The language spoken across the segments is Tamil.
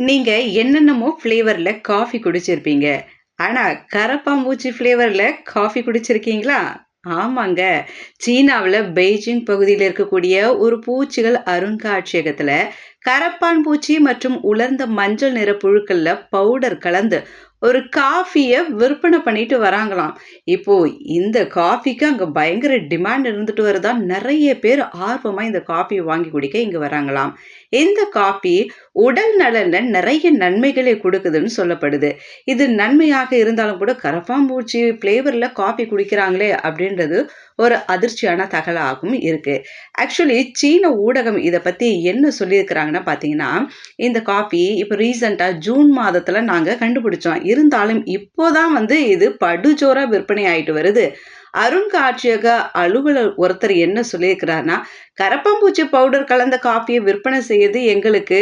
நீங்க என்னென்னமோ ஃப்ளேவர்ல காஃபி குடிச்சிருப்பீங்க. ஆனா, கரப்பான்பூச்சி ஃப்ளேவர்ல காஃபி குடிச்சிருக்கீங்களா? ஆமாங்க. சீனாவில் பெய்ஜிங் பகுதியில் இருக்கக்கூடிய ஒரு பூச்சிகள் அருங்காட்சியகத்தில் கரப்பான் பூச்சி மற்றும் உலர்ந்த மஞ்சள் நிற புழுக்கள்ல பவுடர் கலந்து ஒரு காஃபியை விற்பனை பண்ணிட்டு வராங்களாம். இப்போ இந்த காஃபிக்கு அங்க பயங்கர டிமாண்ட் இருந்துட்டு வருதா நிறைய பேர் ஆர்வமா இந்த காஃபியை வாங்கி குடிக்க இங்க வராங்களாம். இந்த காஃபி உடல் நலன்ல நிறைய நன்மைகளை கொடுக்குதுன்னு சொல்லப்படுது. இது நன்மையாக இருந்தாலும் கூட கரப்பான்பூச்சி ஃப்ளேவர்ல காஃபி குடிக்கிறாங்களே அப்படின்றது ஒரு அதிர்ச்சியான தகவலாகவும் இருக்கு. ஆக்சுவலி சீன ஊடகம் இதை பத்தி என்ன சொல்லியிருக்கிறாங்கன்னா பார்த்தீங்கன்னா, இந்த காஃபி இப்போ ரீசென்ட்டா ஜூன் மாதத்துல நாங்கள் கண்டுபிடிச்சோம். இருந்தாலும் இப்போ தான் வந்து இது படுஜோராக விற்பனை ஆயிட்டு வருது. அருங்காட்சியக அலுவலர் ஒருத்தர் என்ன சொல்லியிருக்கிறாருன்னா "கரப்பான்பூச்சி பவுடர் கலந்த காஃபியை விற்பனை செய்யறது எங்களுக்கு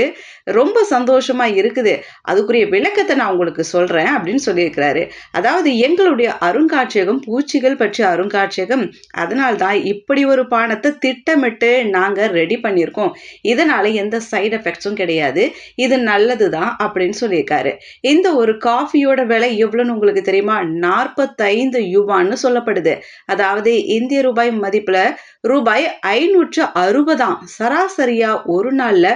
ரொம்ப சந்தோஷமா இருக்குது. அதுக்குரிய விளக்கத்தை நான் உங்களுக்கு சொல்றேன்" அப்படின்னு சொல்லியிருக்கிறாரு. அதாவது எங்களுடைய அருங்காட்சியகம் பூச்சிகள் பற்றிய அருங்காட்சியகம். அதனால்தான் இப்படி ஒரு பானத்தை திட்டமிட்டு நாங்க ரெடி பண்ணியிருக்கோம். இதனால எந்த சைட் எஃபெக்ட்ஸும் கிடையாது. இது நல்லது தான் அப்படின்னு சொல்லியிருக்காரு. இந்த ஒரு காஃபியோட விலை எவ்வளோன்னு உங்களுக்கு தெரியுமா? 45 யுவான்னு சொல்லப்படுது. அதாவது இந்திய ரூபாய் மதிப்புல ரூபாய் 560ஆம். சராசரியா ஒரு நாள்ல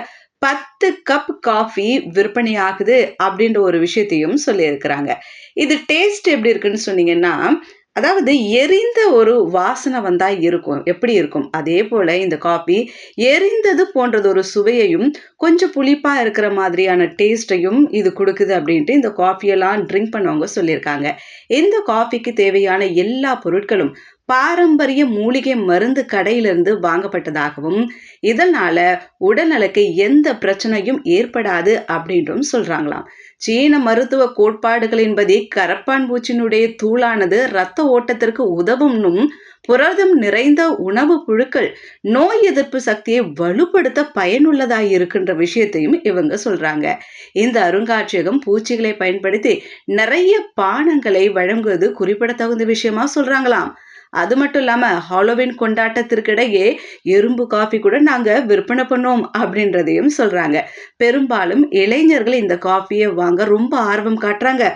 10 கப் காஃபி விற்பனையாகுது அப்படின்ற ஒரு விஷயத்தையும் சொல்லியிருக்கிறாங்க. இது டேஸ்ட் எப்படி இருக்குன்னு சொன்னீங்கன்னா, அதாவது எரிந்த ஒரு வாசனை வந்தால் இருக்கும். எப்படி இருக்கும்? அதே போல் இந்த காஃபி எரிந்தது போன்றது ஒரு சுவையையும், கொஞ்சம் புளிப்பாக இருக்கிற மாதிரியான டேஸ்ட்டையும் இது கொடுக்குது அப்படின்ட்டு இந்த காஃபியெல்லாம் ட்ரிங்க் பண்ணவங்க சொல்லியிருக்காங்க. இந்த காஃபிக்கு தேவையான எல்லா பொருட்களும் பாரம்பரிய மூலிகை மருந்து கடையிலிருந்து வாங்கப்பட்டதாகவும், இதனால உடல்நலக்கு எந்த பிரச்சனையும் ஏற்படாது அப்படின்றும் சொல்றாங்களாம். சீன மருத்துவ கோட்பாடுகளின்படி கரப்பான் பூச்சியினுடைய தூளானது இரத்த ஓட்டத்திற்கு உதவும்னும், புரதம் நிறைந்த உணவு புழுக்கள் நோய் எதிர்ப்பு சக்தியை வலுப்படுத்த பயனுள்ளதாக இருக்கின்ற விஷயத்தையும் இவங்க சொல்றாங்க. இந்த அருங்காட்சியகம் பூச்சிகளை பயன்படுத்தி நிறைய பானங்களை வழங்குவது குறிப்பிடத்தகுந்த விஷயமா சொல்றாங்களாம். அது மட்டும் இல்லாமல் ஹாலோவின் கொண்டாட்டத்திற்கிடையே எறும்பு காஃபி கூட நாங்கள் விற்பனை பண்ணோம் அப்படின்றதையும் சொல்கிறாங்க பெரும்பாலும் இளைஞர்கள் இந்த காஃபியை வாங்க ரொம்ப ஆர்வம் காட்டுறாங்க.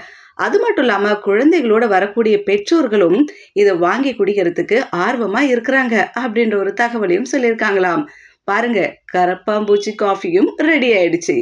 அது மட்டும் இல்லாமல் குழந்தைகளோட வரக்கூடிய பெற்றோர்களும் இதை வாங்கி குடிக்கிறதுக்கு ஆர்வமாக இருக்கிறாங்க அப்படின்ற ஒரு தகவலையும் சொல்லியிருக்காங்களாம். பாருங்க கரப்பாம்பூச்சி காஃபியும் ரெடி ஆயிடுச்சு.